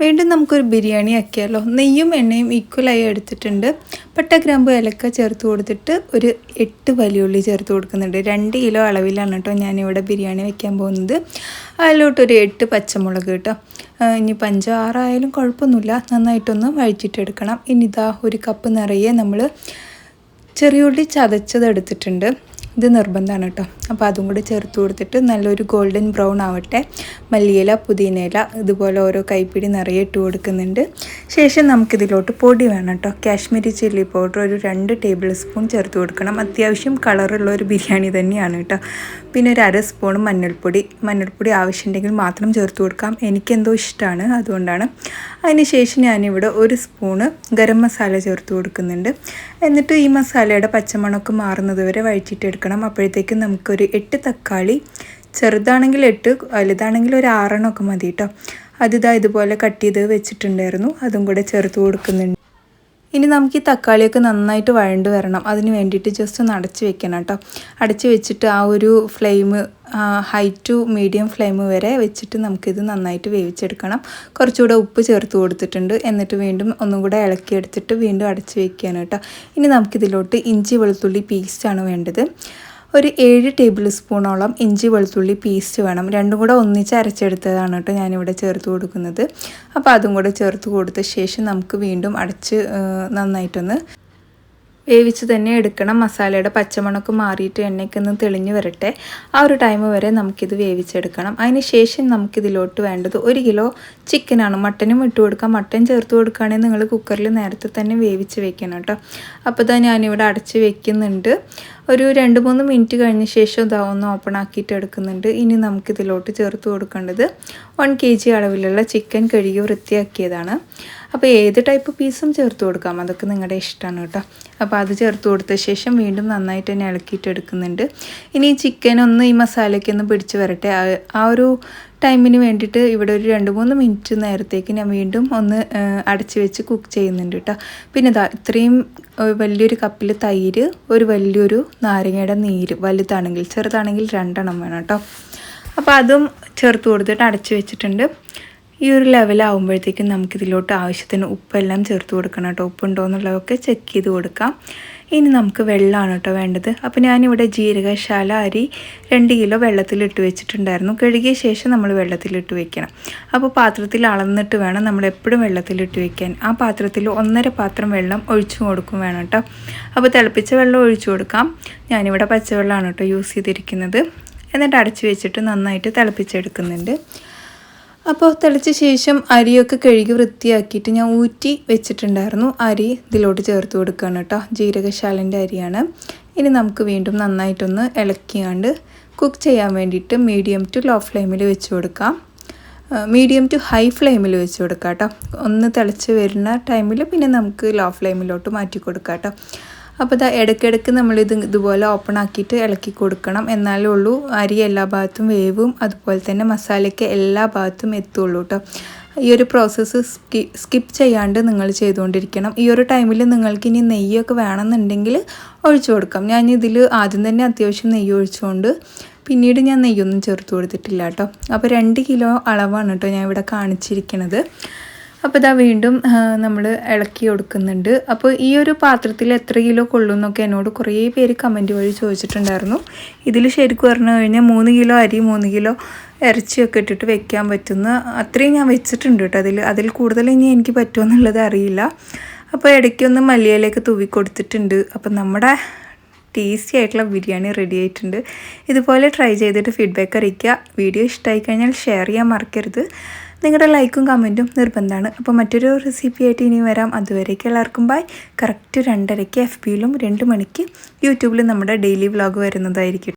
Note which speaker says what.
Speaker 1: വീണ്ടും നമുക്കൊരു ബിരിയാണി ആക്കിയാലോ. നെയ്യും എണ്ണയും ഈക്വലായി എടുത്തിട്ടുണ്ട്. പട്ട ഗ്രാമ്പ് ഇലക്ക ചേർത്ത് കൊടുത്തിട്ട് ഒരു എട്ട് വലിയുള്ളി ചേർത്ത് കൊടുക്കുന്നുണ്ട്. രണ്ട് കിലോ അളവിലാണ് കേട്ടോ ഞാനിവിടെ ബിരിയാണി വെക്കാൻ പോകുന്നത്. അതിലോട്ടൊരു എട്ട് പച്ചമുളക് കേട്ടോ. ഇനി പഞ്ചാറായാലും കുഴപ്പമൊന്നുമില്ല. നന്നായിട്ടൊന്ന് വഴിച്ചിട്ടെടുക്കണം ഇനി ഇതാ ഒരു കപ്പ് നിറയെ നമ്മൾ ചെറിയുള്ളി ചതച്ചതെടുത്തിട്ടുണ്ട് ഇത് നിർബന്ധമാണ് കേട്ടോ. അപ്പോൾ അതും കൂടി ചേർത്ത് കൊടുത്തിട്ട് നല്ലൊരു ഗോൾഡൻ ബ്രൗൺ ആവട്ടെ. മല്ലിയില പുതിനയില ഇതുപോലെ ഓരോ കൈപ്പിടി നിറയെ ഇട്ട് കൊടുക്കുന്നുണ്ട്. ശേഷം നമുക്കിതിലോട്ട് പൊടി വേണം കേട്ടോ. കാശ്മീരി ചില്ലി പൗഡർ ഒരു രണ്ട് ടേബിൾ സ്പൂൺ ചേർത്ത് കൊടുക്കണം. അത്യാവശ്യം കളറുള്ള ഒരു ബിരിയാണി തന്നെയാണ് കേട്ടോ. പിന്നെ ഒരു അര സ്പൂൺ മഞ്ഞൾപ്പൊടി. മഞ്ഞൾപ്പൊടി ആവശ്യമുണ്ടെങ്കിൽ മാത്രം ചേർത്ത് കൊടുക്കാം. എനിക്കെന്തോ ഇഷ്ടമാണ് അതുകൊണ്ടാണ്. അതിനുശേഷം ഞാനിവിടെ ഒരു സ്പൂണ് ഗരം മസാല ചേർത്ത് കൊടുക്കുന്നുണ്ട്. എന്നിട്ട് ഈ മസാലയുടെ പച്ചമണമൊക്കെ മാറുന്നത് വരെ വഴിച്ചിട്ടെടുക്കണം അപ്പോഴത്തേക്കും നമുക്കൊരു എട്ട് തക്കാളി ചെറുതാണെങ്കിൽ എട്ട് വലുതാണെങ്കിൽ ഒരു ആറെണ്ണമൊക്കെ മതി കേട്ടോ. അതിതാ ഇതുപോലെ കട്ട് ചെയ്ത് വെച്ചിട്ടുണ്ടായിരുന്നു. അതും കൂടെ ചേർത്ത് കൊടുക്കുന്നുണ്ട്. ഇനി നമുക്ക് ഈ തക്കാളിയൊക്കെ നന്നായിട്ട് വഴണ്ട് വരണം. അതിന് വേണ്ടിയിട്ട് ജസ്റ്റ് ഒന്ന് അടച്ച് വെക്കണം കേട്ടോ. അടച്ച് വെച്ചിട്ട് ആ ഒരു flame high to medium flame വരെ വെച്ചിട്ട് നമുക്കിത് നന്നായിട്ട് വേവിച്ചെടുക്കണം. കുറച്ചുകൂടെ ഉപ്പ് ചേർത്ത് കൊടുത്തിട്ടുണ്ട്. എന്നിട്ട് വീണ്ടും ഒന്നും കൂടെ ഇളക്കിയെടുത്തിട്ട് വീണ്ടും അടച്ച് വെക്കുകയാണ് കേട്ടോ. ഇനി നമുക്കിതിലോട്ട് ഇഞ്ചി വെളുത്തുള്ളി പേസ്റ്റാണ് വേണ്ടത്. ഒരു ഏഴ് ടേബിൾ സ്പൂണോളം ഇഞ്ചി വെളുത്തുള്ളി പേസ്റ്റ് വേണം. രണ്ടും കൂടെ ഒന്നിച്ച് അരച്ചെടുത്തതാണ് കേട്ടോ ഞാനിവിടെ ചേർത്ത് കൊടുക്കുന്നത്. അപ്പോൾ അതും കൂടെ ചേർത്ത് കൊടുത്ത ശേഷം നമുക്ക് വീണ്ടും അടച്ച് നന്നായിട്ടൊന്ന് വേവിച്ച് തന്നെ എടുക്കണം. മസാലയുടെ പച്ചമണക്ക് മാറിയിട്ട് എണ്ണയ്ക്കൊന്ന് തെളിഞ്ഞു വരട്ടെ. ആ ഒരു ടൈം വരെ നമുക്കിത് വേവിച്ചെടുക്കണം. അതിന് ശേഷം നമുക്കിതിലോട്ട് വേണ്ടത് ഒരു കിലോ ചിക്കനാണ്. മട്ടനും ഇട്ട് കൊടുക്കാം. മട്ടൻ ചേർത്ത് കൊടുക്കുകയാണെങ്കിൽ നിങ്ങൾ കുക്കറിൽ നേരത്തെ തന്നെ വേവിച്ച് വെക്കണം കേട്ടോ. അപ്പോൾ ഞാനിവിടെ അടച്ച് വെക്കുന്നുണ്ട്. ഒരു രണ്ട് മൂന്ന് മിനിറ്റ് കഴിഞ്ഞ ശേഷം ഇതാ ഒന്ന് ഓപ്പൺ ആക്കിയിട്ട് എടുക്കുന്നുണ്ട്. ഇനി നമുക്കിതിലോട്ട് ചേർത്ത് കൊടുക്കേണ്ടത് വൺ കെ ജി അളവിലുള്ള ചിക്കൻ കഴുകി വൃത്തിയാക്കിയതാണ്. അപ്പോൾ ഏത് ടൈപ്പ് പീസും ചേർത്ത് കൊടുക്കാം. അതൊക്കെ നിങ്ങളുടെ ഇഷ്ടമാണ് കേട്ടോ. അപ്പോൾ അത് ചേർത്ത് കൊടുത്ത ശേഷം വീണ്ടും നന്നായിട്ട് തന്നെ ഇളക്കിയിട്ട് എടുക്കുന്നുണ്ട്. ഇനി ഈ ചിക്കൻ ഒന്ന് ഈ മസാലയ്ക്കൊന്ന് പിടിച്ച് വരട്ടെ. ആ ഒരു ടൈമിന് വേണ്ടിയിട്ട് ഇവിടെ ഒരു രണ്ട് മൂന്ന് മിനിറ്റ് നേരത്തേക്ക് ഞാൻ വീണ്ടും ഒന്ന് അടച്ചു വെച്ച് കുക്ക് ചെയ്യുന്നുണ്ട് കേട്ടോ പിന്നെ ഇതാ ഇത്രയും വലിയൊരു കപ്പിൽ തൈര് ഒരു വലിയൊരു നാരങ്ങയുടെ നീര് വലുതാണെങ്കിൽ ചെറുതാണെങ്കിൽ രണ്ടെണ്ണം വേണം കേട്ടോ അപ്പോൾ അതും ചേർത്ത് കൊടുത്തിട്ട് അടച്ചു വെച്ചിട്ടുണ്ട്. ഈ ഒരു ലെവലാകുമ്പോഴത്തേക്കും നമുക്കിതിലോട്ട് ആവശ്യത്തിന് ഉപ്പെല്ലാം ചേർത്ത് കൊടുക്കണം കേട്ടോ ഉപ്പുണ്ടോ എന്നുള്ളതൊക്കെ ചെക്ക് ചെയ്ത് കൊടുക്കാം. ഇനി നമുക്ക് വെള്ളമാണ് കേട്ടോ വേണ്ടത്. അപ്പോൾ ഞാനിവിടെ ജീരകശാല അരി രണ്ട് കിലോ വെള്ളത്തിലിട്ട് വെച്ചിട്ടുണ്ടായിരുന്നു. കഴുകിയ ശേഷം നമ്മൾ വെള്ളത്തിലിട്ട് വെക്കണം. അപ്പോൾ പാത്രത്തിൽ അളന്നിട്ട് വേണം നമ്മൾ എപ്പോഴും വെള്ളത്തിലിട്ട് വെക്കാൻ. ആ പാത്രത്തിൽ ഒന്നര പാത്രം വെള്ളം ഒഴിച്ചു കൊടുക്കും വേണം കേട്ടോ. അപ്പോൾ തിളപ്പിച്ച വെള്ളം ഒഴിച്ചു കൊടുക്കാം. ഞാനിവിടെ പച്ചവെള്ളമാണ് കേട്ടോ യൂസ് ചെയ്തിരിക്കുന്നത്. എന്നിട്ട് അടച്ചു വെച്ചിട്ട് നന്നായിട്ട് തിളപ്പിച്ചെടുക്കുന്നുണ്ട്. അപ്പോൾ തിളച്ച ശേഷം അരിയൊക്കെ കഴുകി വൃത്തിയാക്കിയിട്ട് ഞാൻ ഊറ്റി വെച്ചിട്ടുണ്ടായിരുന്നു. അരി ഇതിലോട്ട് ചേർത്ത് കൊടുക്കുകയാണ് കേട്ടോ. ജീരകശാലന്റെ അരിയാണ്. ഇനി നമുക്ക് വീണ്ടും നന്നായിട്ടൊന്ന് ഇളക്കിയാണ്ട് കുക്ക് ചെയ്യാൻ വേണ്ടിയിട്ട് മീഡിയം ടു ലോ ഫ്ലെയിമിൽ വെച്ച് കൊടുക്കാം. മീഡിയം ടു ഹൈ ഫ്ലെയിമിൽ വെച്ച് കൊടുക്കാം കേട്ടോ. ഒന്ന് തിളച്ച് വരുന്ന ടൈമിൽ പിന്നെ നമുക്ക് ലോ ഫ്ലെയിമിലോട്ട് മാറ്റി കൊടുക്കാം കേട്ടോ. അപ്പോൾ ഇതാ ഇടയ്ക്കിടയ്ക്ക് നമ്മളിത് ഇതുപോലെ ഓപ്പൺ ആക്കിയിട്ട് ഇളക്കി കൊടുക്കണം. എന്നാലേ ഉള്ളൂ അരി എല്ലാ ഭാഗത്തും വേവും. അതുപോലെ തന്നെ മസാലയ്ക്ക് എല്ലാ ഭാഗത്തും എത്തുള്ളൂ കേട്ടോ ഈ ഒരു പ്രോസസ്സ് സ്കി സ്കിപ്പ് ചെയ്യാണ്ട് നിങ്ങൾ ചെയ്തുകൊണ്ടിരിക്കണം. ഈ ഒരു ടൈമിൽ നിങ്ങൾക്ക് ഇനി നെയ്യൊക്കെ വേണമെന്നുണ്ടെങ്കിൽ ഒഴിച്ചു കൊടുക്കാം. ഞാൻ ഇതിൽ ആദ്യം തന്നെ അത്യാവശ്യം നെയ്യ് ഒഴിച്ചുകൊണ്ട് പിന്നീട് ഞാൻ നെയ്യൊന്നും ചേർത്ത് കൊടുത്തിട്ടില്ല കേട്ടോ അപ്പോൾ രണ്ട് കിലോ അളവാണ് കേട്ടോ ഞാൻ ഇവിടെ കാണിച്ചിരിക്കുന്നത് അപ്പോൾ ഇതാ വീണ്ടും നമ്മൾ ഇളക്കി കൊടുക്കുന്നുണ്ട്. അപ്പോൾ ഈ ഒരു പാത്രത്തിൽ എത്ര കിലോ കൊള്ളും എന്നൊക്കെ എന്നോട് കുറേ പേര് കമന്റ് വഴി ചോദിച്ചിട്ടുണ്ടായിരുന്നു. ഇതിൽ ശരിക്കും പറഞ്ഞു കഴിഞ്ഞാൽ മൂന്ന് കിലോ അരി മൂന്ന് കിലോ ഇറച്ചിയൊക്കെ ഇട്ടിട്ട് വെക്കാൻ പറ്റുന്ന അത്രയും ഞാൻ വെച്ചിട്ടുണ്ട് കേട്ടോ അതിൽ അതിൽ കൂടുതൽ ഇനി എനിക്ക് പറ്റുമെന്നുള്ളത് അറിയില്ല. അപ്പോൾ ഇടയ്ക്കൊന്ന് മല്ലിയിലേക്ക് തൂവി കൊടുത്തിട്ടുണ്ട് അപ്പോൾ നമ്മുടെ ടേസ്റ്റി ആയിട്ടുള്ള ബിരിയാണി റെഡി ആയിട്ടുണ്ട്. ഇതുപോലെ ട്രൈ ചെയ്തിട്ട് ഫീഡ്ബാക്ക് അറിയിക്കുക. വീഡിയോ ഇഷ്ടമായി കഴിഞ്ഞാൽ ഷെയർ ചെയ്യാൻ മറക്കരുത്. നിങ്ങളുടെ ലൈക്കും കമന്റും നിർബന്ധമാണ്. അപ്പോൾ മറ്റൊരു റെസിപ്പി ആയിട്ട് ഇനി വരാം. അതുവരേക്ക് എല്ലാവർക്കും ബൈ കറക്റ്റ് രണ്ടരയ്ക്ക് എഫ് ബിയിലും രണ്ട് മണിക്ക് യൂട്യൂബിലും നമ്മുടെ ഡെയിലി വ്ളോഗ് വരുന്നതായിരിക്കും.